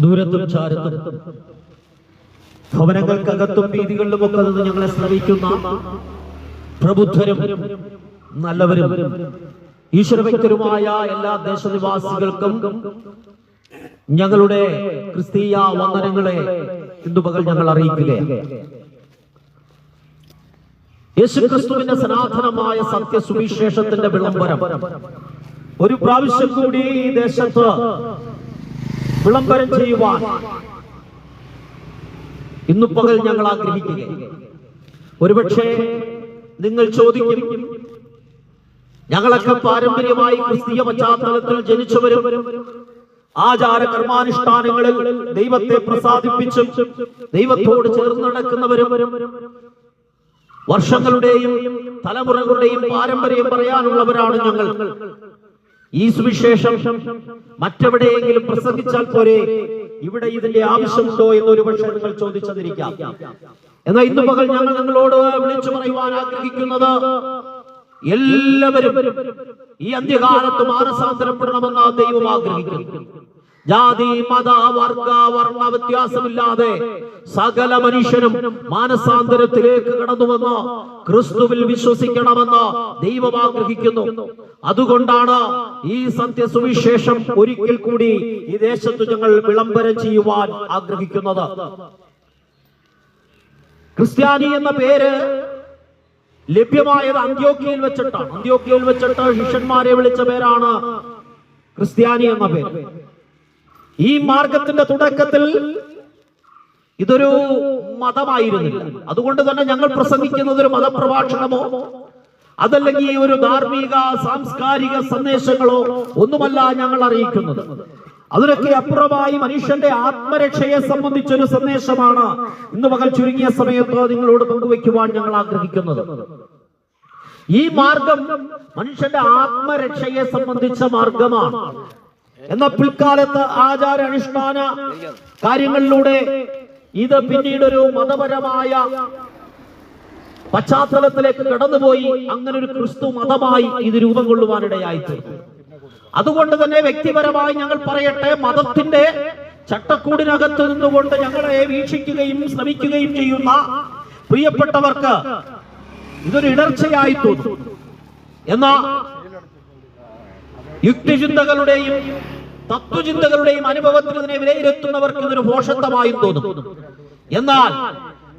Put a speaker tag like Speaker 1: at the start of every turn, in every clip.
Speaker 1: ദൂരത്തും ചാരത്തും. ഭവനങ്ങൾക്കകത്തും വീതികളിലും ഒക്കെ നിന്ന് ഞങ്ങളെ ശ്രമിക്കുന്ന പ്രബുദ്ധരും നല്ലവരും ഈശ്വരഭക്തരുമായ എല്ലാ ദേശനിവാസികൾക്കും ഞങ്ങളുടെ ക്രിസ്തീയ വന്ദനങ്ങളെ ഇന്നു ഞങ്ങൾ അറിയിക്കുകയാണ്. യേശുക്രിസ്തുവിന്റെ സനാതനമായ സത്യ സുവിശേഷത്തിന്റെ വിളംബരം. ഒരു പ്രാവശ്യം കൂടി ഈ ദേശത്ത് വിളംബരം ചെയ്യുവാൻ. ഇന്നു പകൽ ഞങ്ങൾ ആഗ്രഹിക്കുക ഒരുപക്ഷെ നിങ്ങൾ ചോദിക്കും ഞങ്ങളൊക്കെ പാരമ്പര്യമായി ക്രിസ്തീയ പശ്ചാത്തലത്തിൽ ജനിച്ചവരും ആചാര കർമാനുഷ്ഠാനങ്ങളിൽ ദൈവത്തെ പ്രസാദിപ്പിച്ചും ദൈവത്തോട് ചേർന്ന് നടക്കുന്നവരും വർഷങ്ങളുടെയും തലമുറകളുടെയും പാരമ്പര്യം പറയാനുള്ളവരാണ് ഞങ്ങൾ. ഈ സുവിശേഷം മറ്റെവിടെയെങ്കിലും പ്രസംഗിച്ചാൽ പോരെ? ഇവിടെ ഇതിന്റെ ആവശ്യമുണ്ടോ എന്ന് ഒരു പക്ഷേ നിങ്ങൾ ചോദിച്ചതിരിക്കാം. എന്നാൽ ഇന്ന് പകൽ ഞങ്ങൾ നിങ്ങളോട് വിളിച്ചു പറയുവാൻ ആഗ്രഹിക്കുന്നത് എല്ലാവരും ഈ അന്ത്യകാലത്ത് മാനസാന്തരപ്പെടണമെന്ന് ദൈവം ആഗ്രഹിക്കുന്നു. ജാതി മത വർഗ വർണ വ്യത്യാസമില്ലാതെ സകല മനുഷ്യനും മാനസാന്തരത്തിലേക്ക് കടന്നുവന്ന് ക്രിസ്തുവിൽ വിശ്വസിക്കണമെന്ന് ദൈവം ആഗ്രഹിക്കുന്നു. അതുകൊണ്ടാണ് ഈ സത്യ സുവിശേഷം ഒരിക്കൽ കൂടി ഈ ദേശത്ത് ഞങ്ങൾ വിളംബരം ചെയ്യുവാൻ ആഗ്രഹിക്കുന്നത്. ക്രിസ്ത്യാനി എന്ന പേര് ലഭ്യമായത് അന്ത്യോക്യയിൽ വെച്ചിട്ടാണ്. അന്ത്യോക്യയിൽ വെച്ചിട്ട് ശിഷ്യന്മാരെ വിളിച്ച പേരാണ് ക്രിസ്ത്യാനി എന്ന പേര്. ഈ മാർഗത്തിന്റെ തുടക്കത്തിൽ ഇതൊരു മതമായിരുന്നില്ല. അതുകൊണ്ട് തന്നെ ഞങ്ങൾ പ്രസംഗിക്കുന്നത് ഒരു മതപ്രഭാഷണമോ അതല്ലെങ്കിൽ ഒരു ധാർമ്മിക സാംസ്കാരിക സന്ദേശങ്ങളോ ഒന്നുമല്ല ഞങ്ങൾ അറിയിക്കുന്നത്. അതിനൊക്കെ അപ്പുറമായി മനുഷ്യന്റെ ആത്മരക്ഷയെ സംബന്ധിച്ചൊരു സന്ദേശമാണ് ഇന്ന് പകൽ ചുരുങ്ങിയ സമയത്ത് നിങ്ങളോട് പങ്കുവയ്ക്കുവാൻ ഞങ്ങൾ ആഗ്രഹിക്കുന്നത്. ഈ മാർഗം മനുഷ്യന്റെ ആത്മരക്ഷയെ സംബന്ധിച്ച മാർഗമാണ്. എന്നാൽ പിൽക്കാലത്ത് ആചാര അനുഷ്ഠാന കാര്യങ്ങളിലൂടെ ഇത് പിന്നീട് ഒരു മതപരമായ പശ്ചാത്തലത്തിലേക്ക് കടന്നുപോയി. അങ്ങനെ ഒരു ക്രിസ്തു മതമായി ഇത് രൂപം കൊള്ളുവാനിടയായിത്തീർന്നു അതുകൊണ്ട് തന്നെ വ്യക്തിപരമായി ഞങ്ങൾ പറയട്ടെ മതത്തിന്റെ ചട്ടക്കൂടിനകത്ത് നിന്നുകൊണ്ട് ഞങ്ങളെ വീക്ഷിക്കുകയും ശ്രമിക്കുകയും ചെയ്യുന്ന പ്രിയപ്പെട്ടവർക്ക് ഇതൊരു ഇടർച്ചയായി തോന്നുന്നു എന്നാ യുക്തിചിന്തകളുടെയും തത്വചിന്തകളുടെയും അനുഭവത്തിൽ ഇതിനെ വിലയിരുത്തുന്നവർക്ക് ഇതൊരു ഭോഷത്വമായും തോന്നും. എന്നാൽ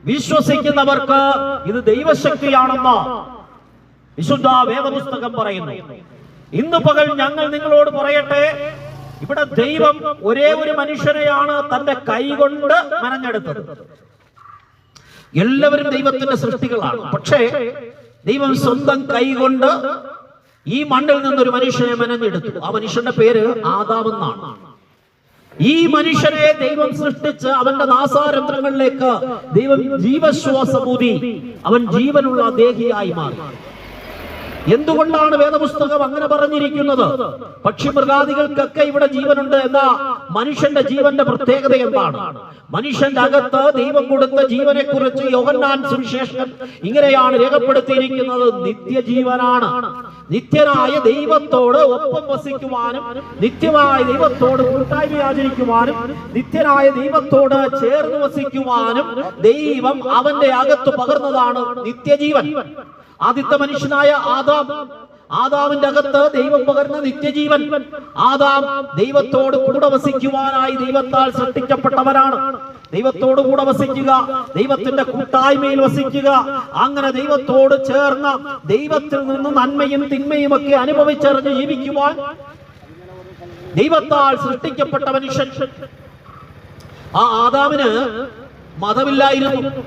Speaker 1: വിശ്വസിക്കുന്നവർക്ക് ഇത് ദൈവശക്തിയാണെന്ന് വിശുദ്ധ വേദപുസ്തകം പറയുന്നു. ഇന്ന് പകൽ ഞങ്ങൾ നിങ്ങളോട് പറയട്ടെ ഇവിടെ ദൈവം ഒരേ ഒരു മനുഷ്യനെയാണ് തന്റെ കൈകൊണ്ട് മനഞ്ഞെടുത്തത്. എല്ലാവരും ദൈവത്തിന്റെ സൃഷ്ടികളാണ്. പക്ഷേ ദൈവം സ്വന്തം കൈകൊണ്ട് ഈ മണ്ണിൽ നിന്നൊരു മനുഷ്യനെ മെനഞ്ഞെടുത്തു. ആ മനുഷ്യന്റെ പേര് ആദാമെന്നാണ്. ഈ മനുഷ്യനെ ദൈവം സൃഷ്ടിച്ച് അവന്റെ നാസാരന്ധ്രങ്ങളിലേക്ക് ദൈവം ജീവശ്വാസമൂതി. അവൻ ജീവനുള്ള ദേഹിയായി മാറി. എന്തുകൊണ്ടാണ് വേദപുസ്തകം അങ്ങനെ പറഞ്ഞിരിക്കുന്നത്? പക്ഷി മൃഗാദികൾക്കൊക്കെ ഇവിടെ ജീവനുണ്ട് എന്ന മനുഷ്യന്റെ ജീവന്റെ പ്രത്യേകത എന്താണ്? മനുഷ്യന്റെ അകത്ത് ദൈവം കൊടുത്ത ജീവനെ കുറിച്ച് യോഗന്നാൻ സുവിശേഷം ഇങ്ങനെയാണ് രേഖപ്പെടുത്തിയിരിക്കുന്നത്. നിത്യജീവനാണ്. നിത്യനായ ദൈവത്തോട് ഒപ്പം വസിക്കുവാനും നിത്യമായ ദൈവത്തോട് കൂട്ടായ്മ ആചരിക്കുവാനും നിത്യനായ ദൈവത്തോട് ചേർന്ന് വസിക്കുവാനും ദൈവം അവന്റെ അകത്ത് പകർന്നതാണ് നിത്യജീവൻ. ആദ്യത്തെ മനുഷ്യനായ ആദാം. ആദാമിന്റെ അകത്ത് ദൈവം പകർന്ന നിത്യജീവൻ. ആദാം ദൈവത്തോട് കൂടെ വസിക്കുവാനായി ദൈവത്താൽ സൃഷ്ടിക്കപ്പെട്ടവരാണ് ദൈവത്തോട് കൂടെ വസിക്കുക ദൈവത്തിന്റെ കൂട്ടായ്മയിൽ വസിക്കുക അങ്ങനെ ദൈവത്തോട് ചേർന്ന ദൈവത്തിൽ നിന്ന് നന്മയും തിന്മയും ഒക്കെ അനുഭവിച്ചറിഞ്ഞ് ജീവിക്കുവാൻ ദൈവത്താൽ സൃഷ്ടിക്കപ്പെട്ട മനുഷ്യൻ. ആ ആദാമിന് മതമില്ലായിരുന്നു.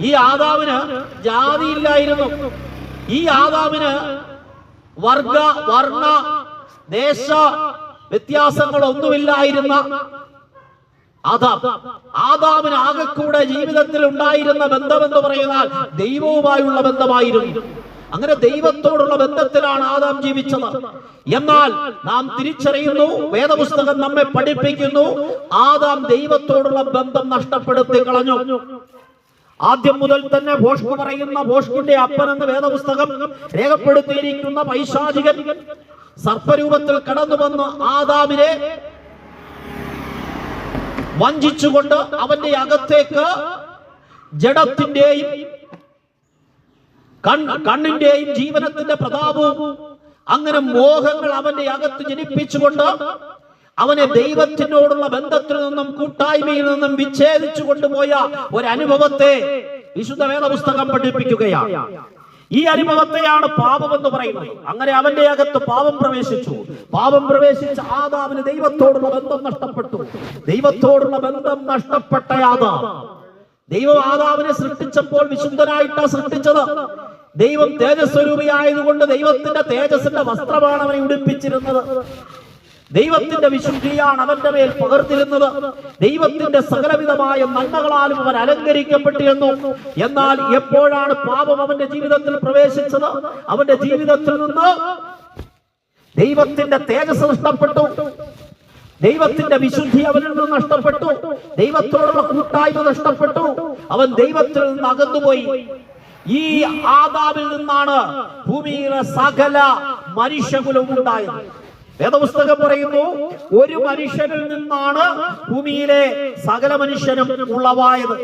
Speaker 1: ഈ ആദാവിന് ജാതിയില്ലായിരുന്നു. ഈ ആദാമിന് വർഗ വർണ ദേശ വ്യത്യാസങ്ങളൊന്നുമില്ലായിരുന്ന ആദാം. ആദാമിന് ആകെക്കൂടെ ജീവിതത്തിൽ ഉണ്ടായിരുന്ന ബന്ധമെന്ന് പറയുന്നാൽ ദൈവവുമായുള്ള ബന്ധമായിരുന്നു. അങ്ങനെ ദൈവത്തോടുള്ള ബന്ധത്തിലാണ് ആദാം ജീവിച്ചത്. എന്നാൽ നാം തിരിച്ചറിയുന്നു വേദപുസ്തകം നമ്മെ പഠിപ്പിക്കുന്നു ആദാം ദൈവത്തോടുള്ള ബന്ധം നഷ്ടപ്പെടുത്തി കളഞ്ഞു. ആദ്യം മുതൽ തന്നെ ഭോഷ്കു പറയുന്ന ഭോഷ്കിന്റെ അപ്പൻ എന്ന വേദപുസ്തകം രേഖപ്പെടുത്തിയിരിക്കുന്ന പൈശാചികൻ സർപ്പരൂപത്തിൽ കടന്നു വന്ന് ആദാമിനെ വഞ്ചിച്ചുകൊണ്ട് അവന്റെ അകത്തേക്ക് ജഡത്തിന്റെയും കണ്ണ് കണ്ണിന്റെയും ജീവനത്തിന്റെ പ്രതാപവും അങ്ങനെ മോഹങ്ങൾ അവന്റെ അകത്ത് ജനിപ്പിച്ചുകൊണ്ട് അവനെ ദൈവത്തിനോടുള്ള ബന്ധത്തിൽ നിന്നും കൂട്ടായ്മയിൽ നിന്നും വിച്ഛേദിച്ചു കൊണ്ടുപോയ ഒരു അനുഭവത്തെ വിശുദ്ധ വേദപുസ്തകം പഠിപ്പിക്കുകയാണ്. ഈ അനുഭവത്തെയാണ് പാപം എന്ന് പറയുന്നത്. അങ്ങനെ അവന്റെ അകത്ത് പാപം പ്രവേശിച്ചു. പാപം പ്രവേശിച്ച ആദാവിന് ദൈവത്തോടുള്ള ബന്ധം നഷ്ടപ്പെട്ടു. ദൈവത്തോടുള്ള ബന്ധം നഷ്ടപ്പെട്ട ആദാം. ദൈവം ആദാവിനെ സൃഷ്ടിച്ചപ്പോൾ വിശുദ്ധനായിട്ടാ സൃഷ്ടിച്ചത്. ദൈവം തേജസ്വരൂപിയായതുകൊണ്ട് ദൈവത്തിന്റെ തേജസ്സിന്റെ വസ്ത്രമാണ് അവനെ ഉടുപ്പിച്ചിരുന്നത്. ദൈവത്തിന്റെ വിശുദ്ധിയാണ് അവന്റെ മേൽ പകർത്തിരുന്നത് ദൈവത്തിന്റെ സകലവിധമായ നന്മകളാലും അവൻ അലങ്കരിക്കപ്പെട്ടിരുന്നു. എന്നാൽ എപ്പോഴാണ് പാപം അവന്റെ ജീവിതത്തിൽ പ്രവേശിച്ചത്? അവന്റെ ജീവിതത്തിൽ നിന്ന് ദൈവത്തിന്റെ തേജസ് നഷ്ടപ്പെട്ടു. ദൈവത്തിന്റെ വിശുദ്ധി അവനിൽ നിന്ന് നഷ്ടപ്പെട്ടു. ദൈവത്തോടുള്ള കൂട്ടായ്മ നഷ്ടപ്പെട്ടു. അവൻ ദൈവത്തിൽ നിന്ന് അകന്നുപോയി. ഈ ആദാമിൽ നിന്നാണ് ഭൂമിയിലെ സകല മനുഷ്യകുലവും ഉണ്ടായത്. വേദപുസ്തകം പറയുന്നു ഒരു മനുഷ്യനിൽ നിന്നാണ് ഭൂമിയിലെ സകല മനുഷ്യനും ഉളവായത്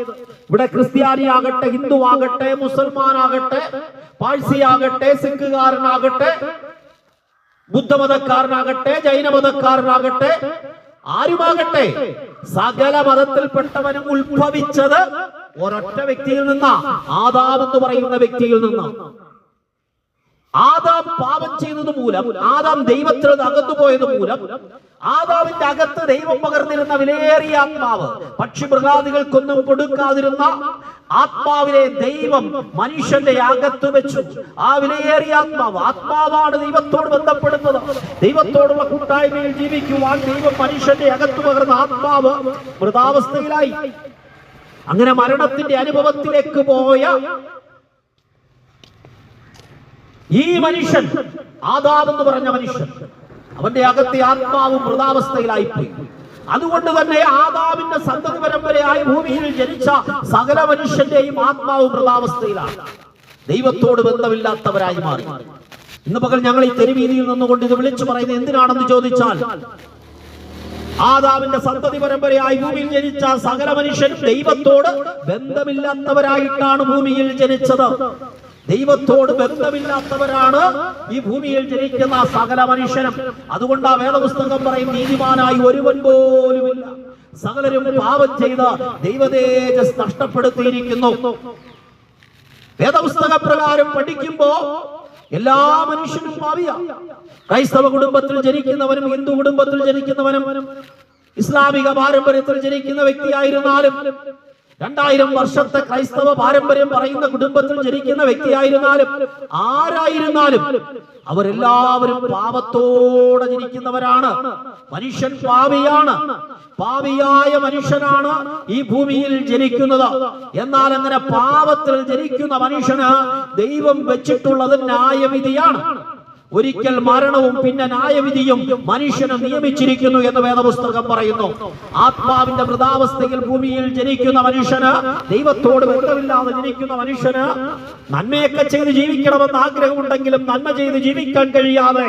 Speaker 1: ഇവിടെ ക്രിസ്ത്യാനിയാകട്ടെ ഹിന്ദു ആകട്ടെ മുസൽമാനാകട്ടെ പാഴ്സിയാകട്ടെ സിഖുകാരനാകട്ടെ ബുദ്ധമതക്കാരനാകട്ടെ ജൈനമതക്കാരനാകട്ടെ ആരുമാകട്ടെ സകല മതത്തിൽപ്പെട്ടവനും ഉത്ഭവിച്ചത് ഒരൊറ്റ വ്യക്തിയിൽ നിന്നാ ആദാമെന്ന് പറയുന്ന വ്യക്തിയിൽ നിന്നാ. ആദാം പാപം ചെയ്തത് മൂലം ആദാം ദൈവത്തിൽ നിന്ന് അകന്നുപോയത് മൂലം ആദാമിന്റെ അകത്ത് ദൈവം പകർന്നിരുന്ന വിലയേറിയ ആത്മാവ് പക്ഷി മൃഗാദികൾക്കൊന്നും കൊടുക്കാതിരുന്ന ആത്മാവിനെ ദൈവം മനുഷ്യന്റെ അകത്ത് വെച്ചു. ആ വിലയേറിയ ആത്മാവ് ആത്മാവാണ് ദൈവത്തോട് ബന്ധപ്പെടുന്നത്. ദൈവത്തോടുള്ള കൂട്ടായ്മയിൽ ജീവിക്കുവാൻ ദൈവം മനുഷ്യന്റെ അകത്ത് പകർന്ന ആത്മാവ് മൃതാവസ്ഥയിലായി. അങ്ങനെ മരണത്തിന്റെ അനുഭവത്തിലേക്ക് പോയ ഈ മനുഷ്യൻ ആദാബ് എന്ന് പറഞ്ഞ മനുഷ്യൻ അവന്റെ അകത്തെ ആത്മാവ് മൃതാവസ്ഥയിലായിപ്പോയി അതുകൊണ്ട് തന്നെ ആദാമിന്റെ സന്തതി പരമ്പരയായി ഭൂമിയിൽ ജനിച്ച സകല മനുഷ്യന്റെയും ആത്മാവ് മൃതാവസ്ഥയിലാണ് ദൈവത്തോട് ബന്ധമില്ലാത്തവരായി മാറി. ഇന്ന് പകൽ ഞങ്ങൾ ഈ തെരുവീതിയിൽ നിന്നുകൊണ്ട് ഇത് വിളിച്ചു പറയുന്നത് എന്തിനാണെന്ന് ചോദിച്ചാൽ ആദാമിന്റെ സന്തതി പരമ്പരയായി ഭൂമിയിൽ ജനിച്ച സകല മനുഷ്യരും ദൈവത്തോട് ബന്ധമില്ലാത്തവരായിട്ടാണ് ഭൂമിയിൽ ജനിച്ചത്. ദൈവത്തോട് ബന്ധമില്ലാത്തവരാണ് ഈ ഭൂമിയിൽ ജനിക്കുന്ന സകല മനുഷ്യനും അതുകൊണ്ട് ആ വേദപുസ്തകം പറയും നീതിമാനായി ഒരുവൻ പോലുമില്ല. സകലരും പാപം ചെയ്ത് ദൈവതേജസ് നഷ്ടപ്പെടുത്തിയിരിക്കുന്നു. വേദപുസ്തക പ്രകാരം പഠിക്കുമ്പോ എല്ലാ മനുഷ്യനും പാവിയ ക്രൈസ്തവ കുടുംബത്തിൽ ജനിക്കുന്നവനും ഹിന്ദു കുടുംബത്തിൽ ജനിക്കുന്നവനും ഇസ്ലാമിക പാരമ്പര്യത്തിൽ ജനിക്കുന്ന വ്യക്തിയായിരുന്നാലും രണ്ടായിരം വർഷത്തെ ക്രൈസ്തവ പാരമ്പര്യം പറയുന്ന കുടുംബത്തിൽ ജനിക്കുന്ന വ്യക്തിയായിരുന്നാലും ആരായിരുന്നാലും അവരെല്ലാവരും പാപത്തോടെ ജനിക്കുന്നവരാണ്. മനുഷ്യൻ പാവിയാണ് പാവിയായ മനുഷ്യനാണ് ഈ ഭൂമിയിൽ ജനിക്കുന്നത്. എന്നാൽ അങ്ങനെ പാപത്തിൽ ജനിക്കുന്ന മനുഷ്യന് ദൈവം വെച്ചിട്ടുള്ളത് ന്യായവിധിയാണ്. ഒരിക്കൽ മരണവും പിന്നെ ന്യായവിധിയും മനുഷ്യന് നിയമിച്ചിരിക്കുന്നു എന്ന് വേദപുസ്തകം പറയുന്നു. ആത്മാവിന്റെ മൃതാവസ്ഥയിൽ ഭൂമിയിൽ ജനിക്കുന്ന മനുഷ്യന് ദൈവത്തോട് ബന്ധമില്ലാതെ ജനിക്കുന്ന മനുഷ്യന് നന്മയൊക്കെ ചെയ്ത് ജീവിക്കണമെന്ന് ആഗ്രഹമുണ്ടെങ്കിലും നന്മ ചെയ്ത് ജീവിക്കാൻ കഴിയാതെ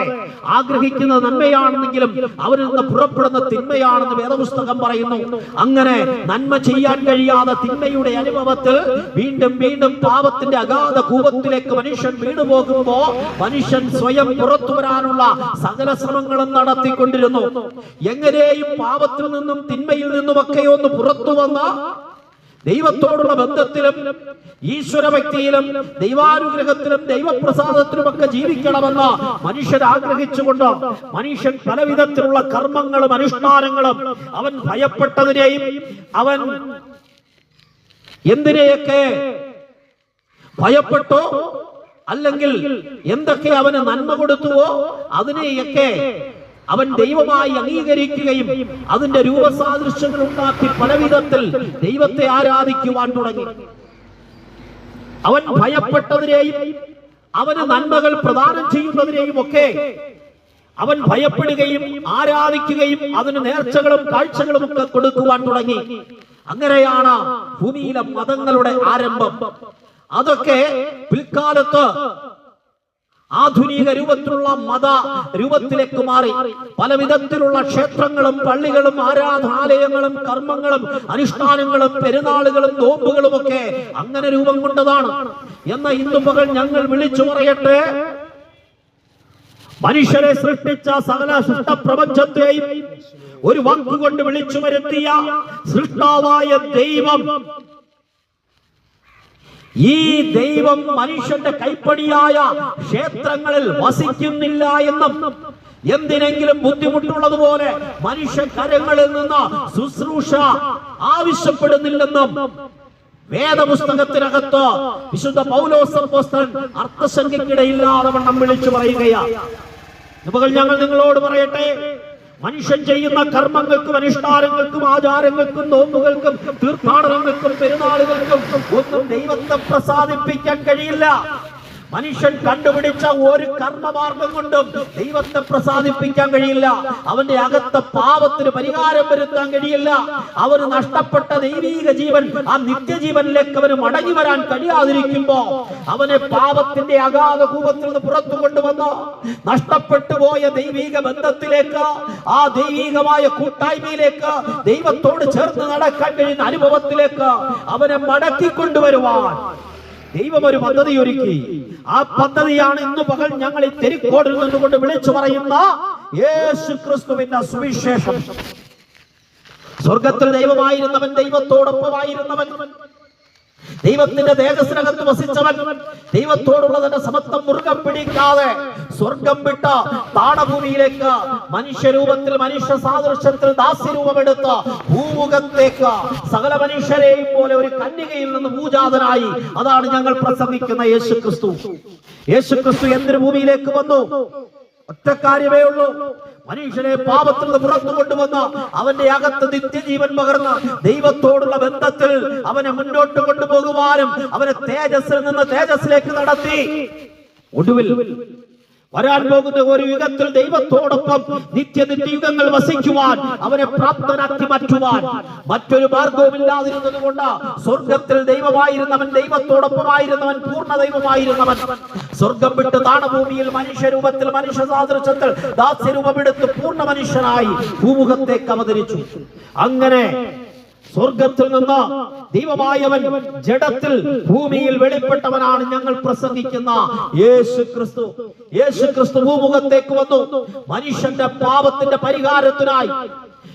Speaker 1: ആഗ്രഹിക്കുന്നത് നന്മയാണെന്നെങ്കിലും അവരിൽ നിന്ന് പുറപ്പെടുന്ന തിന്മയാണെന്ന് വേദപുസ്തകം പറയുന്നു. അങ്ങനെ നന്മ ചെയ്യാൻ കഴിയാതെ തിന്മയുടെ അനുഭവത്തിൽ വീണ്ടും വീണ്ടും പാപത്തിന്റെ അഗാധ കൂപത്തിലേക്ക് മനുഷ്യൻ വീണുപോകുമ്പോ മനുഷ്യൻ സ്വയം പുറത്തു വരാനുള്ള സകല ശ്രമങ്ങളും നടത്തിക്കൊണ്ടിരുന്നു. എങ്ങനെയും പാപത്തിൽ നിന്നും തിന്മയിൽ നിന്നുമൊക്കെ ഒന്ന് പുറത്തു വന്ന ദൈവത്തോടുള്ള ബന്ധത്തിലും ഈശ്വര വ്യക്തിയിലും ദൈവാനുഗ്രഹത്തിലും ദൈവപ്രസാദത്തിലും ദൈവപ്രസാദത്തിലുമൊക്കെ ജീവിക്കണമെന്ന് മനുഷ്യൻ ആഗ്രഹിച്ചുകൊണ്ട് മനുഷ്യൻ പലവിധത്തിലുള്ള കർമ്മങ്ങളും അനുഷ്ഠാനങ്ങളും അവൻ ഭയപ്പെട്ടതിനെയും അവൻ എന്തിനെയൊക്കെ ഭയപ്പെട്ടോ അല്ലെങ്കിൽ എന്തൊക്കെ അവന് നന്മ കൊടുത്തുവോ അതിനെയൊക്കെ അവൻ ദൈവമായി അംഗീകരിക്കുകയും അതിന്റെ രൂപസാദൃശ്യങ്ങൾ ഉണ്ടാക്കി പലവിധത്തിൽ ദൈവത്തെ ആരാധിക്കുവാൻ തുടങ്ങി. അവൻ ഭയപ്പെട്ടതിനെയും അവന് നന്മകൾ പ്രദാനം ചെയ്യുന്നതിനെയും ഒക്കെ അവൻ ഭയപ്പെടുകയും ആരാധിക്കുകയും അതിന് നേർച്ചകളും കാഴ്ചകളും ഒക്കെ കൊടുക്കുവാൻ തുടങ്ങി. അങ്ങനെയാണ് ഭൂമിയിലെ മതങ്ങളുടെ ആരംഭം. അതൊക്കെ പിൽക്കാലത്ത് ആധുനിക രൂപത്തിലുള്ള മത രൂപത്തിലേക്ക് മാറി. പല വിധത്തിലുള്ള ക്ഷേത്രങ്ങളും പള്ളികളും ആരാധനാലയങ്ങളും കർമ്മങ്ങളും അനുഷ്ഠാനങ്ങളും പെരുന്നാളുകളും നോമ്പുകളും ഒക്കെ അങ്ങനെ രൂപം കൊണ്ടതാണ്. എന്ന ഇന്നു മകൾ ഞങ്ങൾ വിളിച്ചു പറയട്ടെ. മനുഷ്യരെ സൃഷ്ടിച്ച സകല സൃഷ്ട പ്രപഞ്ചത്തെയും ഒരു വാക്കുകൊണ്ട് വിളിച്ചു വരുത്തിയ സൃഷ്ടാവായ ദൈവം ഈ ദൈവം മനുഷ്യന്റെ കൈപ്പടിയായ ക്ഷേത്രങ്ങളിൽ വസിക്കുന്നില്ല എന്നും എന്തിനെങ്കിലും ബുദ്ധിമുട്ടുള്ളതുപോലെ മനുഷ്യ കരങ്ങളിൽ നിന്ന് ശുശ്രൂഷ ആവശ്യപ്പെടുന്നില്ലെന്നും വേദപുസ്തകത്തിനകത്ത് വിശുദ്ധ പൗലോസപ്പോസ്തൻ അർത്ഥസംഖ്യക്കിടയില്ലാതെ വണ്ണം വിളിച്ചു പറയുകയാണ്. ഞങ്ങൾ നിങ്ങളോട് പറയട്ടെ മനുഷ്യൻ ചെയ്യുന്ന കർമ്മങ്ങൾക്കും അനുഷ്ഠാനങ്ങൾക്കും ആചാരങ്ങൾക്കും നോമ്പുകൾക്കും തീർത്ഥാടനങ്ങൾക്കും പെരുന്നാളുകൾക്കും ഒന്നും ദൈവത്തെ പ്രസാദിപ്പിക്കാൻ കഴിയില്ല. മനുഷ്യൻ കണ്ടുപിടിച്ച ഒരു കർമ്മമാർഗം കൊണ്ടും ദൈവത്തെ പ്രസാദിപ്പിക്കാൻ കഴിയില്ല. അവന്റെ അകത്ത പാപത്തിന് പരിഹാരം വരുത്താൻ കഴിയില്ല. അവർ നഷ്ടപ്പെട്ട ദൈവീക ജീവൻ ആ നിത്യജീവനിലേക്ക് അവന് മടങ്ങി വരാൻ കഴിയാതിരിക്കുമ്പോ അവനെ പാപത്തിന്റെ അഗാധ കൂപത്തിൽ നിന്ന് പുറത്തു കൊണ്ടുവന്ന് നഷ്ടപ്പെട്ടു പോയ ദൈവീക ബന്ധത്തിലേക്ക് ആ ദൈവീകമായ കൂട്ടായ്മയിലേക്ക് ദൈവത്തോട് ചേർന്ന് നടക്കാൻ കഴിയുന്ന അനുഭവത്തിലേക്ക് അവനെ മടക്കി കൊണ്ടുവരുവാൻ ദൈവം ഒരു പദ്ധതി ഒരുക്കി ആ പദ്ധതിയാണ് ഇന്ന് പകൽ ഞങ്ങൾ ഈ തെരിക്കോടിൽ നിന്നുകൊണ്ട് വിളിച്ചു പറയുന്ന യേശു ക്രിസ്തുവിന്റെ സുവിശേഷം. സ്വർഗത്തിൽ ദൈവമായിരുന്നവൻ ദൈവത്തോടൊപ്പമായിരുന്നവൻ. ദൈവത്തിന്റെ തേജസ്സിനകത്ത് വസിച്ചവൻ ദൈവത്തോടുള്ള തന്റെ സമത്വം മുറുകെ പിടിക്കാതെ സ്വർഗം വിട്ട താണഭൂമിയിലേക്ക് മനുഷ്യരൂപത്തിൽ മനുഷ്യ സാദൃശ്യത്തിൽ ദാസ്യരൂപമെടുത്ത ഭൂമുഖത്തേക്ക് സകല മനുഷ്യരെയും പോലെ ഒരു കന്യകയിൽ നിന്ന് പൂജാതനായി അതാണ് ഞങ്ങൾ പ്രസംഗിക്കുന്ന യേശു ക്രിസ്തു യേശു ക്രിസ്തു എന്തിനു ഭൂമിയിലേക്ക് വന്നു? ഒറ്റ കാര്യമേ ഉള്ളൂ. മനുഷ്യനെ പാപത്തിൽ നിന്ന് പുറത്തു കൊണ്ടുവന്ന അവന്റെ അകത്ത് നിത്യജീവൻ പകർന്ന് ദൈവത്തോടുള്ള ബന്ധത്തിൽ അവനെ മുന്നോട്ട് കൊണ്ടുപോകുവാനും അവനെ തേജസ്സിൽ നിന്ന് തേജസ്സിലേക്ക് നടത്തി. ഒടുവിൽ വരാൻ പോകുന്ന ഒരു യുഗത്തിൽ ദൈവത്തോടൊപ്പം നിത്യ യുഗങ്ങൾ വസിക്കുവാൻ അവനെ പ്രാപ്തനാക്കി മാറ്റുവാൻ മറ്റൊരു മാർഗവുമില്ലാതിരുന്നത് കൊണ്ട് സ്വർഗത്തിൽ ദൈവമായിരുന്നവൻ ദൈവത്തോടൊപ്പമായിരുന്നവൻ പൂർണ ദൈവമായിരുന്നവൻ. സ്വർഗം വിട്ട് താണഭൂമിയിൽ മനുഷ്യരൂപത്തിൽ മനുഷ്യ സാദൃശ്യത്തിൽ ദാസ്യരൂപമെടുത്ത് പൂർണ മനുഷ്യനായി ഭൂമുഖത്തേക്ക് അവതരിച്ചു. അങ്ങനെ സ്വർഗത്തിൽ നിന്ന് ദൈവമായവൻ ജഡത്തിൽ ഭൂമിയിൽ വെളിപ്പെട്ടവനാണ് ഞങ്ങൾ പ്രസംഗിക്കുന്ന യേശു ക്രിസ്തു യേശു ക്രിസ്തു ഭൂമുഖത്തേക്ക് വന്നു. മനുഷ്യന്റെ പാപത്തിന്റെ പരിഹാരത്തിനായി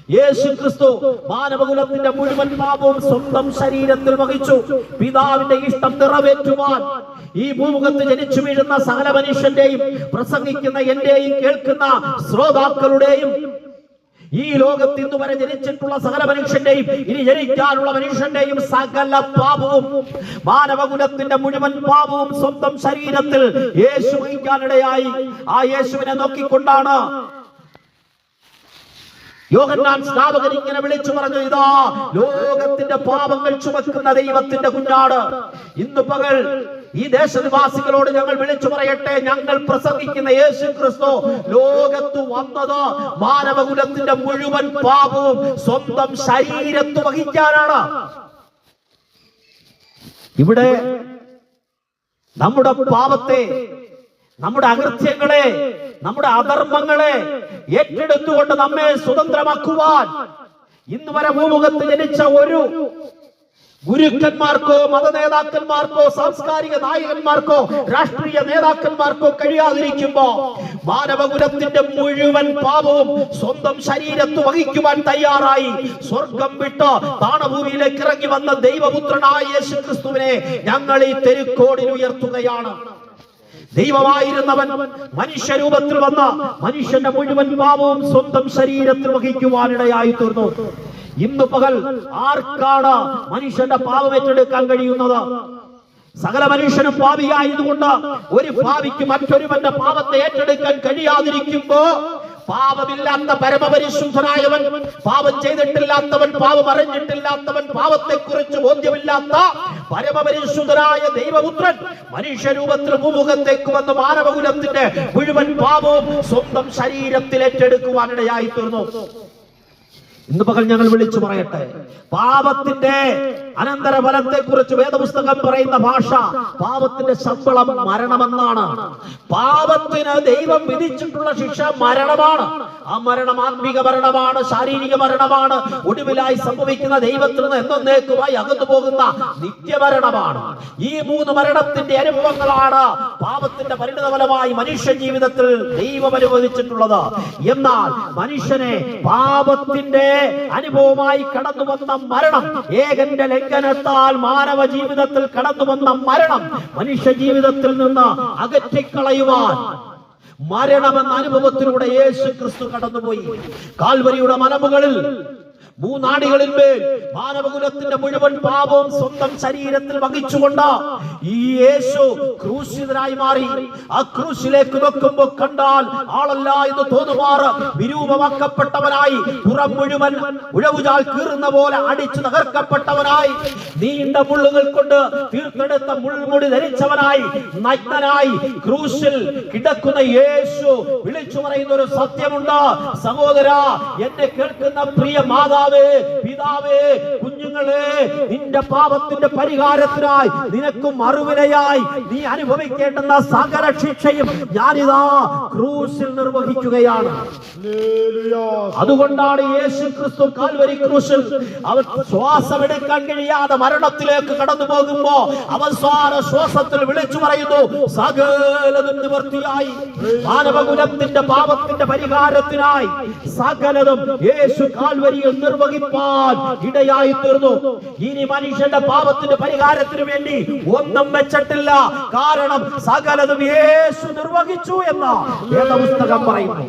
Speaker 1: യേശു ക്രിസ്തു മാനവകുലത്തിന്റെ മുഴുവൻ പാപവും സ്വന്തം ശരീരത്തിൽ വഹിച്ചു. പിതാവിന്റെ ഇഷ്ടം നിറവേറ്റുവാൻ ഈ ഭൂമുഖത്ത് ജനിച്ചു വീഴുന്ന സകല മനുഷ്യന്റെയും പ്രസംഗിക്കുന്ന എന്റെയും കേൾക്കുന്ന ശ്രോതാക്കളുടെയും ഈ ലോകത്ത് ഇന്ന് വരെ ജനിച്ചിട്ടുള്ള സകല മനുഷ്യന്റെയും ഇനി ജനിക്കാനുള്ള മനുഷ്യന്റെയും സകല പാപവും മാനവകുലത്തിന്റെ മുഴുവൻ പാപവും സ്വന്തം ശരീരത്തിൽ യേശു വഹിക്കാനിടയായി. ആ യേശുവിനെ നോക്കിക്കൊണ്ടാണ് യോഹന്നാൻ സ്നാപകൻ ഇങ്ങനെ വിളിച്ചു പറഞ്ഞു ഇതാ ലോകത്തിന്റെ പാപങ്ങൾ ചുമക്കുന്ന ദൈവത്തിന്റെ കുഞ്ഞാട്. ഇന്ന് പകൽ ഈ ദേശനിവാസികളോട് ഞങ്ങൾ വിളിച്ചു പറയട്ടെ. ഞങ്ങൾ പ്രസംഗിക്കുന്ന യേശു ക്രിസ്തു ലോകത്ത് വന്നത് മാനവകുലത്തിന്റെ മുഴുവൻ പാപവും സ്വന്തം ശരീരത്ത് വഹിക്കാനാണ്. ഇവിടെ നമ്മുടെ പാപത്തെ നമ്മുടെ അകൃത്യങ്ങളെ നമ്മുടെ അധർമ്മങ്ങളെ ഏറ്റെടുത്തുകൊണ്ട് നമ്മെ സ്വതന്ത്രമാക്കുവാൻ ഇന്ന് വരെ ഭൂമുഖത്ത് ജനിച്ച ഒരു ഗുരുക്കന്മാർക്കോ മത നേതാക്കന്മാർക്കോ സാംസ്കാരിക നായകന്മാർക്കോ രാഷ്ട്രീയ നേതാക്കന്മാർക്കോ കഴിയാതിരിക്കുമ്പോ മാനവകുലത്തിന്റെ മുഴുവൻ പാപവും സ്വന്തം ശരീരത്ത് വഹിക്കുവാൻ തയ്യാറായി. സ്വർഗം വിട്ട് താണഭൂമിയിലേക്ക് ഇറങ്ങി വന്ന ദൈവപുത്രനായ യേശു ക്രിസ്തുവിനെ ഞങ്ങൾ ഈ തെരുക്കോടിൽ ഉയർത്തുകയാണ്. ദൈവമായിരുന്നവൻ മനുഷ്യരൂപത്തിൽ വന്ന മനുഷ്യന്റെ മുഴുവൻ പാപവും സ്വന്തം ശരീരത്തിൽ വഹിക്കുവാനിടയായി തീർന്നു. ഇന്ന് പകൽ ആർക്കാണ് മനുഷ്യന്റെ പാപം ഏറ്റെടുക്കാൻ കഴിയുന്നത്? സകല മനുഷ്യനും പാപിയായതുകൊണ്ട് ഒരു പാപിക്ക് മറ്റൊരുവന്റെ പാപത്തെ ഏറ്റെടുക്കാൻ കഴിയാതിരിക്കുമ്പോ പാപമില്ലാത്ത പരമപരിശുദ്ധനായവൻ പാപം ചെയ്തിട്ടില്ലാത്തവൻ പാപം അറിഞ്ഞിട്ടില്ലാത്തവൻ പാപത്തെക്കുറിച്ച് ബോധ്യമില്ലാത്ത പരമപരിശുദ്ധനായ ദൈവപുത്രൻ മനുഷ്യരൂപത്തിൽ ഭൂമുഖത്തേക്ക് വന്ന് മാനവകുലത്തിന്റെ മുഴുവൻ പാപവും സ്വന്തം ശരീരത്തിൽ ഏറ്റെടുക്കുവാനിടയായി തീർന്നു ഇന്ന് പകൽ ഞങ്ങൾ വിളിച്ചു പറയട്ടെ. പാപത്തിന്റെ അനന്തര ഫലത്തെ കുറിച്ച് വേദപുസ്തകം പറയുന്ന ഭാഷ പാപത്തിന്റെ ശമ്പളം മരണമെന്നാണ്. പാപത്തിന് ദൈവം വിധിച്ചിട്ടുള്ള ശിക്ഷ മരണമാണ്. ആ മരണം ആത്മിക മരണമാണ് ശാരീരിക മരണമാണ്. ഒടുവിലായി സംഭവിക്കുന്ന ദൈവത്തിൽ നിന്ന് എന്നേക്കുമായി അകന്നു പോകുന്ന നിത്യമരണമാണ്. ഈ മൂന്ന് മരണത്തിന്റെ അനുഭവങ്ങളാണ് പാപത്തിന്റെ പരിണിതഫലമായി മനുഷ്യ ജീവിതത്തിൽ ദൈവം അനുവദിച്ചിട്ടുള്ളത്. എന്നാൽ മനുഷ്യനെ പാപത്തിന്റെ അനുഭവമായി കടന്നു വന്ന മരണം. ഏകന്റെ ലംഘനത്താൽ മാനവ ജീവിതത്തിൽ കടന്നു വന്ന മരണം. മനുഷ്യ ജീവിതത്തിൽ നിന്ന് അകറ്റിക്കളയുവാൻ മരണമെന്ന അനുഭവത്തിലൂടെ യേശു ക്രിസ്തു കടന്നുപോയി. കാൽവരിയുടെ മലമുകളിൽ മൂന്നാടികളിന്മേൽ മാനവകുലത്തിന്റെ മുഴുവൻ പാപവും സ്വന്തം ശരീരത്തിൽ വഹിച്ചുകൊണ്ട് ഈ യേശു ക്രൂശിതനായി മാറി. ആ ക്രൂശിലേക്ക് വെക്കുമ്പോൾ കണ്ടാൽ ആളല്ല എന്ന് തോന്നുമാറ് വിരൂപമാക്കപ്പെട്ടവനായി പുറം മുഴുവൻ ഉഴവുചാൽ കീറുന്ന പോലെ അടിച്ചു തകർക്കപ്പെട്ടവനായി നീണ്ട മുള്ളുകൾ കൊണ്ട് തീർത്തെടുത്ത മുൾമുടി ധരിച്ചവനായി നഗ്നനായി ക്രൂശിൽ കിടക്കുന്ന യേശു വിളിച്ചു പറയുന്ന ഒരു സത്യമുണ്ട്. സഹോദര എന്നെ കേൾക്കുന്ന പ്രിയ മാതാവേ പിതാവേ കുഞ്ഞുങ്ങളെ നിന്റെ പാപത്തിന്റെ പരിഹാരത്തിനായി നിനക്ക് മറുവിനയായി നീ അനുഭവിക്കേണ്ടുന്ന സകല ശിക്ഷയും ഞാനിതാ ക്രൂശിൽ നിർവഹിക്കുകയാണ്. അതുകൊണ്ടാണ് യേശു ക്രിസ്തു കാൽവരി ക്രൂശിൽ അവൻ ശ്വാസമെടുക്കാൻ കഴിയാതെ മരണത്തിലേക്ക് കടന്നു പോകുമ്പോ അവസാന ശ്വാസത്തിൽ വിളിച്ചു പറയുന്നു സകലതും നിവർത്തിയായി മാനവകുലത്തിന്റെ പാപത്തിന്റെ പരിഹാരത്തിനായി സകലതും യേശു കാൽവരിയിൽ നിർവഹിപ്പാൻ ഇടയായി തീർന്നു ഇനി മനുഷ്യന്റെ പാപത്തിന്റെ പരിഹാരത്തിന് വേണ്ടി ഒന്നും വെച്ചിട്ടില്ല. കാരണം സകലതും യേശു നിർവഹിച്ചു എന്ന വേദപുസ്തകം പറയുന്നു.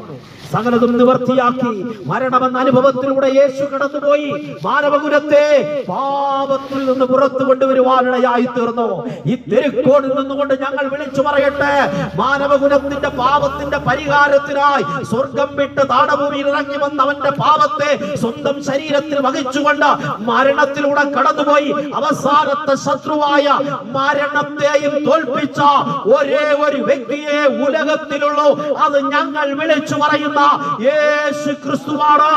Speaker 1: സകലതും നിവർത്തിയാക്കി മരണമെന്ന അനുഭവത്തിലൂടെ യേശു കടന്നുപോയി. മാനവകുലത്തെ പാപത്തിൽ നിന്ന് പുറത്തു കൊണ്ടുവരുവാനിടയായി തീർന്നു ഈ തെരുക്കോടിൽ നിന്നുകൊണ്ട് ഞങ്ങൾ വിളിച്ചു പറയട്ടെ മാനവകുലത്തിന്റെ പാപത്തിന്റെ പരിഹാരത്തിനായി സ്വർഗം വിട്ട് താടഭൂമിയിൽ ഇറങ്ങി വന്നവന്റെ പാപത്തെ സ്വന്തം ശരീരത്തിൽ വഹിച്ചുകൊണ്ട് മരണത്തിലൂടെ കടന്നുപോയി. അവസാനത്തെ ശത്രുവായ മരണത്തെയും തോൽപ്പിച്ച ഒരേ ഒരു വ്യക്തിയെ ഉലകത്തിലുള്ളൂ. അത് ഞങ്ങൾ വിളിച്ചു പറയുന്ന യേശു ക്രിസ്തുവാണ്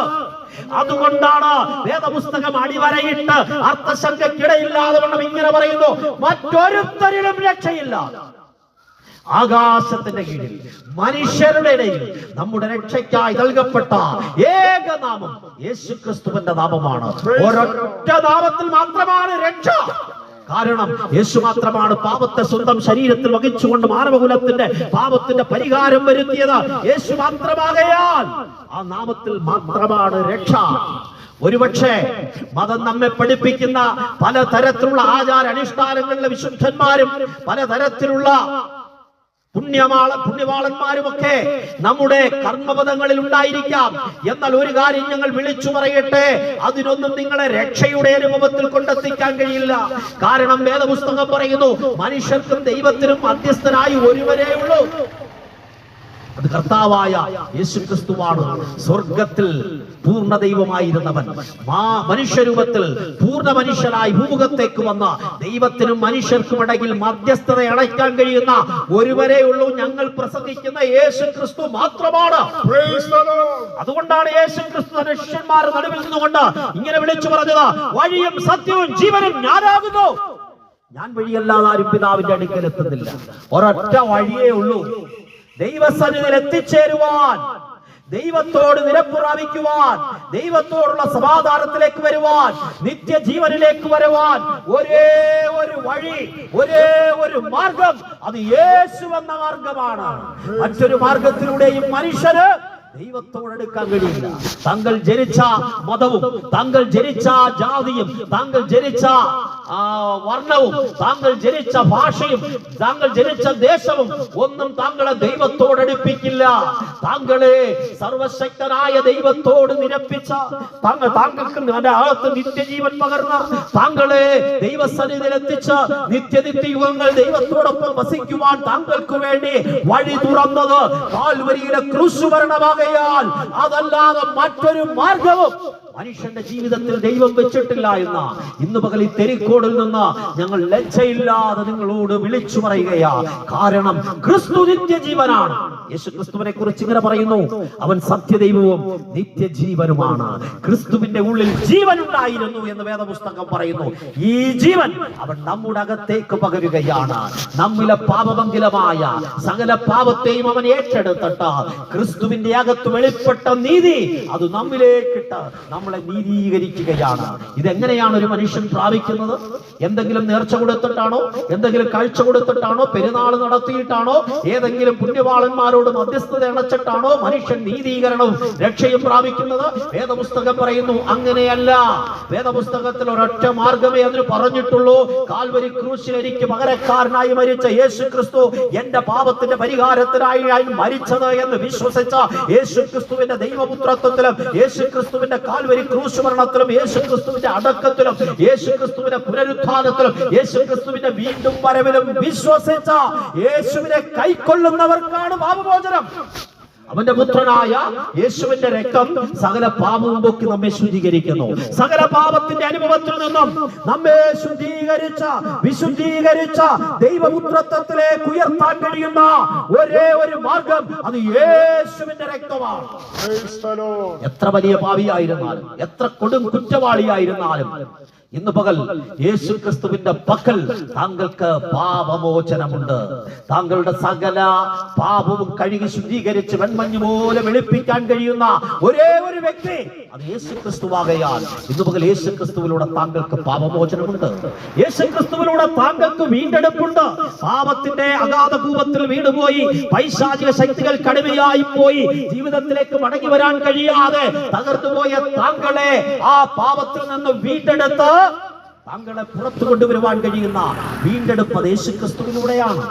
Speaker 1: അതുകൊണ്ടാണ് വേദപുസ്തകം അടിവരയിട്ട് അർത്ഥശങ്കയ്ക്കിടയില്ലാതെ വണ്ണം ഇങ്ങനെ പറയുന്നു മറ്റൊരുത്തരിലും രക്ഷയില്ല. ആകാശത്തിന്റെ കീഴിൽ മനുഷ്യരുടെ ഇടയിൽ നമ്മുടെ രക്ഷയ്ക്കായി നൽകപ്പെട്ട ഏകനാമം യേശു ക്രിസ്തുവിന്റെ നാമമാണ്. ഒരൊറ്റ നാമത്തിൽ മാത്രമാണ് രക്ഷ. കാരണം യേശു മാത്രമാണ് പാപത്തെ സ്വന്തം ശരീരത്തിൽ വഹിച്ചുകൊണ്ട് മാനവകുലത്തിന്റെ പാപത്തിന്റെ പരിഹാരം വരുത്തിയത്. യേശു മാത്രമാകയാൽ ആ നാമത്തിൽ മാത്രമാണ് രക്ഷ. ഒരുപക്ഷെ മതം നമ്മെ പഠിപ്പിക്കുന്ന പലതരത്തിലുള്ള ആചാര അനുഷ്ഠാനങ്ങളിലെ വിശുദ്ധന്മാരും പലതരത്തിലുള്ള പുണ്യമാള പുണ്യവാളന്മാരുമൊക്കെ നമ്മുടെ കർമ്മപദങ്ങളിൽ ഉണ്ടായിരിക്കാം. എന്നാൽ ഒരു കാര്യം ഞങ്ങൾ വിളിച്ചു പറയട്ടെ. അതിനൊന്നും നിങ്ങളെ രക്ഷയുടെ അനുഭവത്തിൽ കൊണ്ടെത്തിക്കാൻ കഴിയില്ല. കാരണം വേദപുസ്തകം പറയുന്നു മനുഷ്യർക്കും ദൈവത്തിനും മധ്യസ്ഥനായി ഒരുവരേ ഉള്ളൂ. അത് കർത്താവായ യേശു ക്രിസ്തുവാണ് സ്വർഗത്തിൽ പൂർണ ദൈവമായിരുന്നവൻ. മാ മനുഷ്യരൂപത്തിൽ പൂർണ മനുഷ്യനായി ഭൂമുഖത്തേക്ക് വന്ന ദൈവത്തിനും മനുഷ്യർക്കും ഇടയിൽ മധ്യസ്ഥത അടയ്ക്കാൻ കഴിയുന്ന ഒരുവരെ ഉള്ളൂ ഞങ്ങൾ പ്രസംഗിക്കുന്ന യേശു ക്രിസ്തു മാത്രമാണ് അതുകൊണ്ടാണ് യേശു ക്രിസ്തു മനുഷ്യന്മാർ നടുവിൽ നിന്നുകൊണ്ട് ഇങ്ങനെ വിളിച്ചു പറഞ്ഞത് വഴിയും സത്യവും ജീവനും ഞാനാകുന്നു. ഞാൻ വഴിയല്ലാതെ ആരും പിതാവിന്റെ അടുക്കൽ എത്തുന്നില്ല. ഒരൊറ്റ വഴിയേ ഉള്ളൂ. ദൈവസന്നിധിയിൽ എത്തിച്ചേരുവാൻ ദൈവത്തോട് നിരപ്പുറാവിക്കുവാൻ ദൈവത്തോടുള്ള സമാധാനത്തിലേക്ക് വരുവാൻ നിത്യജീവനിലേക്ക് വരുവാൻ ഒരേ ഒരു വഴി ഒരേ ഒരു മാർഗം അത് യേശു എന്ന മാർഗമാണ്. മറ്റൊരു മാർഗത്തിലൂടെയും മനുഷ്യര് ദൈവത്തോടെടുക്കാൻ കഴിയില്ല. താങ്കൾ ജനിച്ച മതവും താങ്കൾ ജനിച്ച ജാതിയും താങ്കൾ ജനിച്ച വർണവും താങ്കൾ ജനിച്ച ഭാഷയും താങ്കൾ ജനിച്ച ദേശവും ഒന്നും താങ്കളെ ദൈവത്തോടടുപ്പിക്കില്ല താങ്കളെ സർവശക്തനായ ദൈവത്തോട് നിരപ്പിച്ച താങ്കൾ താങ്കൾക്ക് ആളത്ത് നിത്യജീവൻ പകർന്ന താങ്കളെ ദൈവസന്നിധിയിൽ എത്തിച്ച നിത്യനിത്യയുഗങ്ങൾ ദൈവത്തോടൊപ്പം വസിക്കുവാൻ താങ്കൾക്ക് വേണ്ടി വഴി തുറന്നത് കാൽവരിയുടെ ക്രൂശുമരണമാകയാൽ അതല്ലാതെ മറ്റൊരു മാർഗവും മനുഷ്യന്റെ ജീവിതത്തിൽ ദൈവം വെച്ചിട്ടില്ല എന്ന ഇന്ന് പകൽ ഈ തെരുക്കോട് തിരുക്കോടിൽ നിന്ന് ഞങ്ങൾ ലജ്ജയില്ലാതെ നിങ്ങളോട് വിളിച്ചു പറയുകയാ. കാരണം ക്രിസ്തു നിത്യജീവനാണ്. യേശു ക്രിസ്തുവിനെ കുറിച്ച് ഇങ്ങനെ പറയുന്നു. അവൻ സത്യദൈവവും നിത്യജീവനുമാണ്. ക്രിസ്തുവിന്റെ ഉള്ളിൽ ജീവൻ ഉണ്ടായിരുന്നു എന്ന് വേദപുസ്തകം പറയുന്നു. ഈ ജീവൻ അവൻ നമ്മുടെ അകത്തേക്ക് പകരുകയാണ്. നമ്മിലെ പാപമംഗിലമായ സകല പാപത്തെയും അവൻ ഏറ്റെടുത്തിട്ട് ക്രിസ്തുവിന്റെ അകത്ത് വെളിപ്പെട്ട നീതി അത് നമ്മിലേക്കിട്ട് നമ്മളെ നീതീകരിക്കുകയാണ്. ഇതെങ്ങനെയാണ് ഒരു മനുഷ്യൻ പ്രാപിക്കുന്നത്? എന്തെങ്കിലും നേർച്ച കൊടുത്തിട്ടാണോ? എന്തെങ്കിലും കാഴ്ച കൊടുത്തിട്ടാണോ? പെരുന്നാൾ നടത്തിയിട്ടാണോ? ഏതെങ്കിലും പുണ്യവാളന്മാരോട് മധ്യസ്ഥത അണച്ചിട്ടാണോ മനുഷ്യൻ നീതീകരണവും രക്ഷയും പ്രാപിക്കുന്നത്? വേദപുസ്തകം പറയുന്നു അങ്ങനെയല്ല. വേദപുസ്തകത്തിൽ ഒരൊറ്റ മാർഗമേ അതിന് പറഞ്ഞിട്ടുള്ളൂ. കാൽവരി ക്രൂശിൽ എനിക്ക് പകരക്കാരനായി മരിച്ച യേശു ക്രിസ്തു എന്റെ പാപത്തിന്റെ പരിഹാരത്തിനായി മരിച്ചത് എന്ന് വിശ്വസിച്ച യേശു ക്രിസ്തുവിന്റെ ദൈവപുത്രത്വത്തിലും യേശു ക്രിസ്തുവിന്റെ കാൽവരി ക്രൂശ് മരണത്തിലും യേശു ക്രിസ്തുവിന്റെ അടക്കത്തിലും യേശു ക്രിസ്തുവിന്റെ പുനരുത്ഥാനത്തിലും യേശു ക്രിസ്തുവിന്റെ വീണ്ടും വരവിലും വിശ്വസിച്ച യേശുവിനെ കൈക്കൊള്ളുന്നവർക്കാണ് പാപമോചനം. അവന്റെ പുത്രനായ യേശുവിന്റെ രക്തം സകല പാപവും പൊക്കി നമ്മെ ശുദ്ധീകരിക്കുന്നു. സകല പാപത്തിന്റെ അനുഭവത്തിൽ നിന്നും നമ്മെ ശുദ്ധീകരിച്ച വിശുദ്ധീകരിച്ച ദൈവപുത്രത്വത്തിലേക്ക് ഉയർത്താൻ കഴിയുന്ന ഒരേ ഒരു മാർഗം അത് യേശുവിന്റെ രക്തമാണ്. എത്ര വലിയ പാവിയായിരുന്നാലും എത്ര കൊടും കുറ്റവാളിയായിരുന്നാലും ഇന്ന് പകൽ യേശു ക്രിസ്തുവിന്റെ പക്കൽ താങ്കൾക്ക് പാപമോചനമുണ്ട്. താങ്കളുടെ സകല പാപവും കഴുകി ശുദ്ധീകരിച്ച് വെൺമഞ്ഞ് പോലെ വെളുപ്പിക്കാൻ കഴിയുന്ന ഒരേ ഒരു വ്യക്തി അത് യേശു ക്രിസ്തുവാകയാൽ ഇന്ന് പകൽ യേശു ക്രിസ്തുവിലൂടെ താങ്കൾക്ക് പാപമോചനമുണ്ട്. യേശു ക്രിസ്തുവിലൂടെ താങ്കൾക്ക് വീണ്ടെടുപ്പുണ്ട്. പാപത്തിന്റെ അഗാധ കൂപത്തിൽ വീണുപോയി പൈശാചിക ശക്തികൾ കടുമയായി പോയി ജീവിതത്തിലേക്ക് മടങ്ങി വരാൻ കഴിയാതെ തകർത്തുപോയ താങ്കളെ ആ പാപത്തിൽ നിന്ന് വീണ്ടെടുത്ത് താങ്കളെ പുറത്തു കൊണ്ടുവരുവാൻ കഴിയുന്ന വീണ്ടെടുപ്പ് യേശുക്രിസ്തുവിലൂടെയാണ്. യേശു ക്രിസ്തുവിലൂടെയാണ്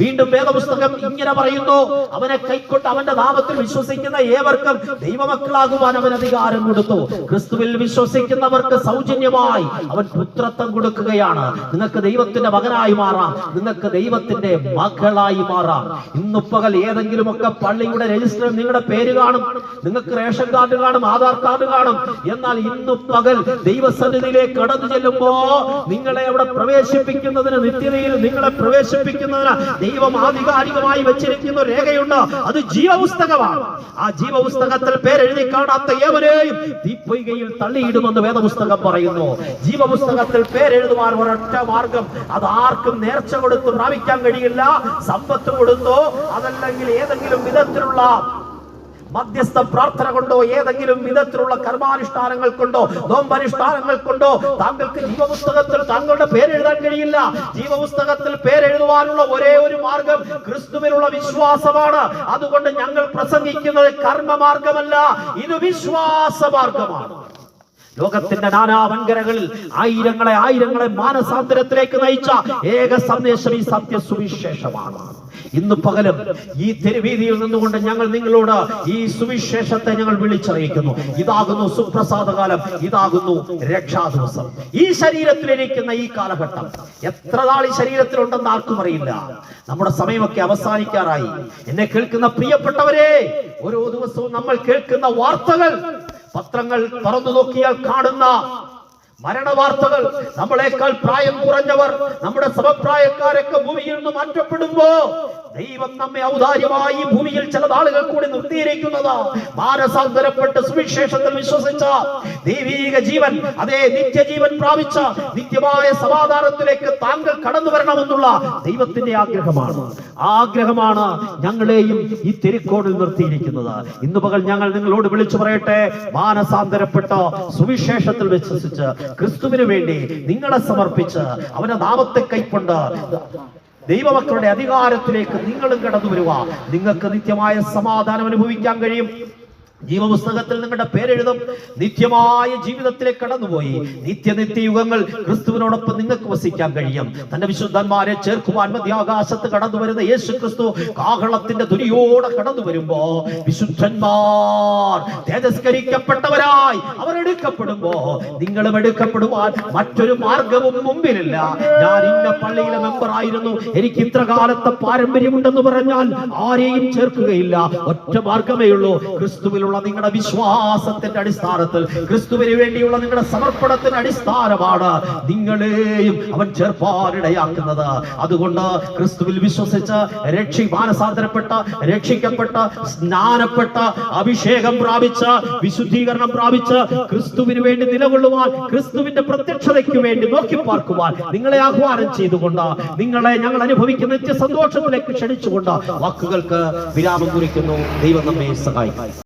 Speaker 1: വീണ്ടും വേദപുസ്തകം ഇങ്ങനെ പറയുന്നു അവനെ കൈക്കൊണ്ട് അവന്റെ നാമത്തിൽ വിശ്വസിക്കുന്ന ഏവർക്കും ദൈവമക്കളാകുവാൻ അവൻ അധികാരം കൊടുത്തു. ക്രിസ്തുവിൽ വിശ്വസിക്കുന്നവർക്ക് സൗജന്യമായി അവൻ പുത്രത്വം കൊടുക്കുകയാണ്. നിങ്ങൾക്ക് ദൈവത്തിന്റെ മകനായി മാറാം. നിങ്ങൾക്ക് ദൈവത്തിന്റെ മകളായി മാറാം. ഇന്ന് പകൽ ഏതെങ്കിലും ഒക്കെ പള്ളിയുടെ രജിസ്റ്ററിൽ നിങ്ങളുടെ പേര് കാണും. നിങ്ങൾക്ക് റേഷൻ കാർഡ് കാണും ആധാർ കാർഡ് കാണും. എന്നാൽ ഇന്ന് പകൽ ദൈവസന്നിധിയിലേക്ക് കടന്നു ചെല്ലുമ്പോ നിങ്ങളെ അവിടെ പ്രവേശിപ്പിക്കുന്നതിന് നിത്യതയിൽ നിങ്ങളെ പ്രവേശിപ്പിക്കുന്നതിന് ദൈവം ആധികാരികമായി വെച്ചിരിക്കുന്ന രേഖയുണ്ട്. അത് ജീവപുസ്തകമാണ്. ആ ജീവപുസ്തകത്തിൽ പേരെഴുതി കാണാത്ത ഏവരെയും തീപ്പൊയ്കയിൽ തള്ളിയിടുമെന്ന് വേദപുസ്തകം പറയുന്നു. ജീവപുസ്തകത്തിൽ പേരെഴുതുവാൻ ഒരൊറ്റ മാർഗം അത് ആർക്കും നേർച്ച കൊടുത്ത് പ്രാപിക്കാൻ കഴിയില്ല സമ്പത്ത് കൊടുത്തോ അതല്ലെങ്കിൽ ഏതെങ്കിലും വിധത്തിലുള്ള മധ്യസ്ഥ പ്രാർത്ഥന കൊണ്ടോ ഏതെങ്കിലും വിധത്തിലുള്ള കർമാനുഷ്ഠാനങ്ങൾ കൊണ്ടോ നോമ്പനുഷ്ഠാനങ്ങൾ കൊണ്ടോ താങ്കൾക്ക് ജീവപുസ്തകത്തിൽ താങ്കളുടെ പേരെഴുതാൻ കഴിയില്ല. ജീവപുസ്തകത്തിൽ പേരെഴുതുവാനുള്ള ഒരേ ഒരു മാർഗം ക്രിസ്തുവിനുള്ള വിശ്വാസമാണ്. അതുകൊണ്ട് ഞങ്ങൾ പ്രസംഗിക്കുന്നത് കർമ്മമാർഗമല്ല ഇത് വിശ്വാസ മാർഗമാണ് ലോകത്തിന്റെ നാനാവങ്കരകളിൽ ആയിരങ്ങളെ ആയിരങ്ങളെ മാനസാന്തരത്തിലേക്ക് നയിച്ച ഏക സന്ദേശം ഈ സത്യ സുവിശേഷമാണ് ഇന്ന് പകലും ഈ തെരുവീതിയിൽ നിന്നുകൊണ്ട് ഞങ്ങൾ നിങ്ങളോട് ഈ സുവിശേഷത്തെ ഞങ്ങൾ വിളിച്ചറിയിക്കുന്നു. ഇതാകുന്നു സുപ്രസാദ കാലം ഇതാകുന്നു രക്ഷാ ദിവസം ഈ ശരീരത്തിലിരിക്കുന്ന ഈ കാലഘട്ടം എത്ര നാൾ ഈ ശരീരത്തിലുണ്ടെന്ന് ആർക്കും അറിയില്ല. നമ്മുടെ സമയമൊക്കെ അവസാനിക്കാറായി. എന്നെ കേൾക്കുന്ന പ്രിയപ്പെട്ടവരെ ഓരോ ദിവസവും നമ്മൾ കേൾക്കുന്ന വാർത്തകൾ പത്രങ്ങൾ തുറന്നു നോക്കിയാൽ കാണുന്ന മരണവാർത്തകൾ. നമ്മളെക്കാൾ പ്രായം കുറഞ്ഞവർ നമ്മുടെ സമപ്രായക്കാരൊക്കെ ഭൂമിയിൽ നിന്ന് മാറ്റപ്പെടുമ്പോ ദൈവം നമ്മെ ഔദാര്യമായി ഭൂമിയിൽ ചില നാളുകൾ കൂടി നിർത്തിയിരിക്കുന്നതാ. മാനസാന്തരപ്പെട്ട് സുവിശേഷത്തിൽ വിശ്വസിച്ച ദൈവീക ജീവൻ അതേ നിത്യജീവൻ പ്രാപിച്ച നിത്യമായ സമാധാനത്തിലേക്ക് താങ്കൾ കടന്നു വരണമെന്നുള്ള ദൈവത്തിന്റെ ആഗ്രഹമാണ്. ആഗ്രഹമാണ് ഞങ്ങളെയും ഈ തിരുക്കോടിൽ നിർത്തിയിരിക്കുന്നത്. ഇന്ന് പകൽ ഞങ്ങൾ നിങ്ങളോട് വിളിച്ചു പറയട്ടെ. മാനസാന്തരപ്പെട്ട സുവിശേഷത്തിൽ വിശ്വസിച്ച് ക്രിസ്തുവിന് വേണ്ടി നിങ്ങളെ സമർപ്പിച്ച് അവന്റെ നാമത്തെ കൈക്കൊണ്ട് ദൈവമക്കളുടെ അധികാരത്തിലേക്ക് നിങ്ങളും കടന്നു വരിക നിങ്ങൾക്ക് നിത്യമായ സമാധാനം അനുഭവിക്കാൻ കഴിയും. ജീവപുസ്തകത്തിൽ നിങ്ങളുടെ പേരെഴുതും. നിത്യമായ ജീവിതത്തിലേക്ക് കടന്നുപോയി. നിത്യനിത്യ യുഗങ്ങൾ ക്രിസ്തുവിനോടൊപ്പം നിങ്ങൾക്ക് വസിക്കാൻ കഴിയും. തന്റെ വിശുദ്ധന്മാരെ ചേർക്കുവാൻ മധ്യാകാശത്ത് കടന്നു വരുന്ന യേശു ക്രിസ്തു കാഹളത്തിന്റെ ദുരിയോടെ കടന്നു വരുമ്പോ വിശുദ്ധന്മാർ തേജസ്കരിക്കപ്പെട്ടവരായി അവർ എടുക്കപ്പെടുമ്പോ നിങ്ങളും എടുക്കപ്പെടുവാൻ മറ്റൊരു മാർഗവും മുമ്പിലില്ല. ഞാൻ ഇന്ന പള്ളിയിലെ മെമ്പർ ആയിരുന്നു. എനിക്ക് ഇത്ര കാലത്തെ പാരമ്പര്യമുണ്ടെന്ന് പറഞ്ഞാൽ ആരെയും ചേർക്കുകയില്ല. ഒറ്റ മാർഗമേ ഉള്ളൂ ക്രിസ്തുവിലുള്ള വേണ്ടിയുള്ള നിങ്ങളുടെ വിശ്വാസത്തിന്റെ അടിസ്ഥാനത്തിൽ ക്രിസ്തുവിന് വേണ്ടിയുള്ള നിങ്ങളുടെ സമർപ്പണത്തിന്റെ അടിസ്ഥാനമാണ് നിങ്ങളെയും അവൻ ചേർപ്പാനിടയാക്കുന്നത് അതുകൊണ്ട് ക്രിസ്തുവിൽ വിശ്വസിച്ച് രക്ഷി മാനസാന്തരപ്പെട്ട രക്ഷിക്കപ്പെട്ട സ്നാനപ്പെട്ട അഭിഷേകം പ്രാപിച്ച വിശുദ്ധീകരണം പ്രാപിച്ച് ക്രിസ്തുവിന് വേണ്ടി നിലകൊള്ളുവാൻ ക്രിസ്തുവിന്റെ പ്രത്യക്ഷതയ്ക്ക് വേണ്ടി നോക്കി പാർക്കുവാൻ നിങ്ങളെ ആഹ്വാനം ചെയ്തുകൊണ്ട് നിങ്ങളെ ഞങ്ങൾ അനുഭവിക്കുന്ന നിത്യ സന്തോഷത്തിലേക്ക് ക്ഷണിച്ചുകൊണ്ട് വാക്കുകൾക്ക് വിരാമം കുറിക്കുന്നു. ദൈവം നമ്മെ സഹായിക്കും